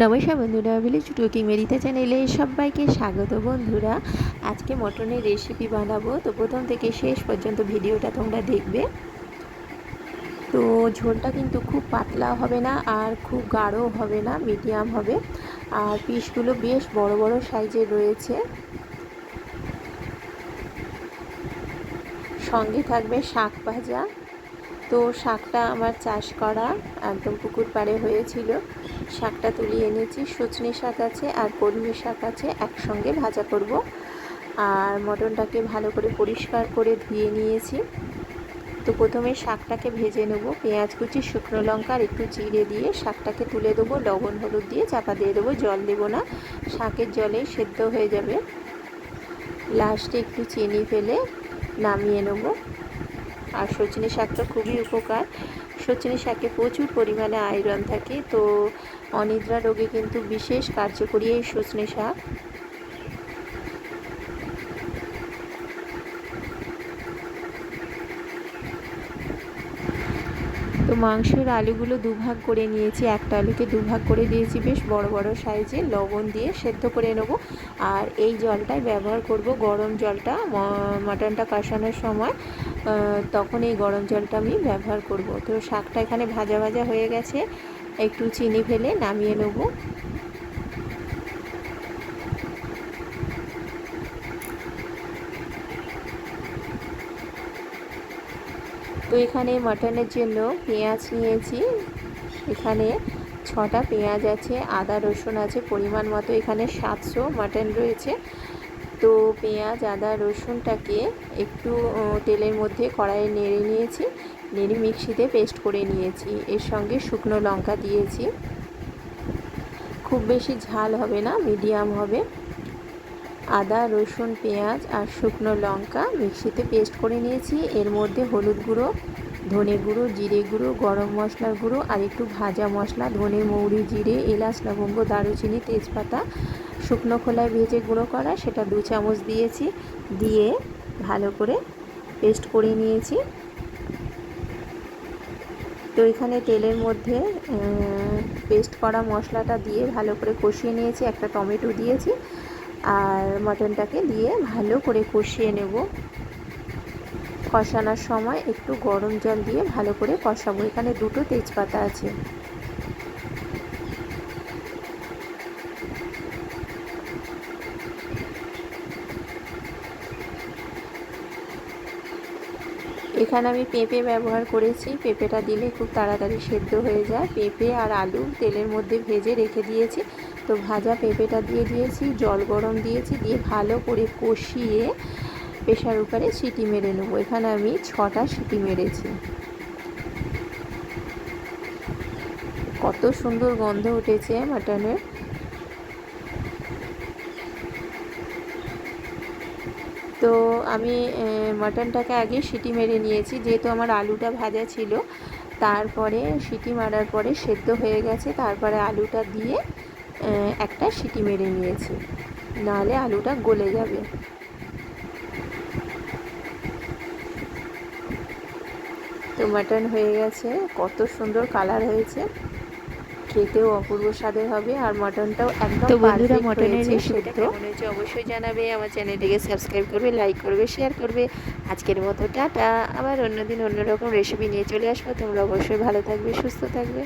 নমস্কার বন্ধুরা village cooking মেরিতে চ্যানেলে সবাইকে স্বাগত বন্ধুরা। আজকে মটনের রেসিপি বানাবো। তো প্রথম থেকে শেষ পর্যন্ত ভিডিওটা তোমরা দেখবে। তো ঝোলটা কিন্তু খুব পাতলা হবে না আর খুব গাঢ় হবে না মিডিয়াম হবে। আর পিসগুলো বেশ বড় বড় সাইজের রয়েছে। সঙ্গে থাকবে শাক ভাজা। তো শাকটা আমার চাষ করা একদম পুকুর পাড়ে হয়েছিল। শাকটা তুলিয়ে এনেছি, সজনে শাক আছে আর কলমি শাক আছে, একসঙ্গে ভাজা করব। আর মটনটাকে ভালো করে পরিষ্কার করে ধুয়ে নিয়েছি। তো প্রথমে শাকটাকে ভেজে নেব, পেঁয়াজ কুচি, শুকনো লঙ্কা আর একটু চিড়ে দিয়ে শাকটাকে তুলে দেবো। লবণ, হলুদ দিয়ে চাপা দিয়ে দেবো, জল দেবো না, শাকের জলে সেদ্ধ হয়ে যাবে। লাস্টে একটু চিনি ফেলে নামিয়ে নেব। আর সজনে শাকটা খুবই উপকার। সজনে শাকে প্রচুর পরিমাণে আয়রন থাকে, তো অনিদ্রা রোগে কিন্তু বিশেষ কার্যকরী এই সজনে শাক। তো মাংসের আলুগুলো দুভাগ করে নিয়েছি। একটা আলুকে দুভাগ করে দিয়েছি বেশ বড় বড় সাইজে। লবণ দিয়ে সেদ্ধ করে নেব। আর এই জলটাই ব্যবহার করব গরম জলটা মাটনটা কষানোর সময়। তখন এই গরম জলটা আমি ব্যবহার করব। তো শাকটা এখানে ভাজা ভাজা হয়ে গেছে। একটু চিনি ফেলে নামিয়ে নেব। তো এখানে মাটনের জন্য পেঁয়াজ নিয়েছি। এখানে ছটা পেঁয়াজ আছে, আদা, রসুন আছে, পরিমাণ মতো এখানে সাতশো মাটন রয়েছে। তো পেঁয়াজ, আদা, রসুনটাকে একটু তেলের মধ্যে কড়াইয়ে নেড়ে নিয়েছি। নেড়ে মিক্সিতে পেস্ট করে নিয়েছি। এর সঙ্গে শুকনো লঙ্কা দিয়েছি। খুব বেশি ঝাল হবে না, মিডিয়াম হবে। আদা, রসুন, পেঁয়াজ আর শুকনো লঙ্কা মিক্সিতে পেস্ট করে নিয়েছি। এর মধ্যে হলুদ গুঁড়ো, ধনে গুঁড়ো, জিরে গুঁড়ো, গরম মশলার গুঁড়ো আর একটু ভাজা মশলা, ধনে, মৌরি, জিরে, এলাচ, লবঙ্গ, দারুচিনি, তেজপাতা, শুকনো খোলায় ভেজে গুঁড়ো করা, সেটা দু চামচ দিয়েছি। দিয়ে ভালো করে পেস্ট করে নিয়েছি। তো এখানে তেলের মধ্যে পেস্ট করা মশলাটা দিয়ে ভালো করে কষিয়ে নিয়েছি। একটা টমেটো দিয়েছি। আর মটনটাকে দিয়ে ভালো করে কষিয়ে নেব। কষানোর সময় একটু গরম জল দিয়ে ভালো করে কষাবো। এখানে দুটো তেজপাতা আছে। এখানে আমি পেঁপে ব্যবহার করেছি। পেঁপেটা দিলে খুব তাড়াতাড়ি সেদ্ধ হয়ে যায়। পেঁপে আর আলু তেলের মধ্যে ভেজে রেখে দিয়েছি। তো ভাজা পেঁপেটা দিয়ে দিয়েছি, জল গরম দিয়েছি, দিয়ে ভালো করে কষিয়ে প্রেশার কুকারে সিটি মেরে নেব। এখানে আমি ছটা সিটি মেরেছি। কত সুন্দর গন্ধ উঠেছে মাটনের। তো আমি মাটনটাকে আগে সিটি মেরে নিয়েছি, যেহেতু আমার আলুটা ভাজা ছিল। তারপরে সিটি মারার পরে সেদ্ধ হয়ে গেছে, তারপরে আলুটা দিয়ে একটা সিটি মেরে নিয়েছি। নাহলে আলুটা গলে যাবে। তো মাটন হয়ে গেছে কত সুন্দর কালার হয়েছে। খেতেও অপূর্ব স্বাদের হবে আর মটনটাও একদম তো বন্ধুরা মটনের রেসিপিটা কেমন হয়েছে অবশ্যই জানাবে আমার চ্যানেলটিকে সাবস্ক্রাইব করবে লাইক করবে শেয়ার করবে। আজকের মতো টাটা আবার অন্যদিন অন্যরকম রেসিপি নিয়ে চলে আসব তোমরা অবশ্যই ভালো থাকবে সুস্থ থাকবে।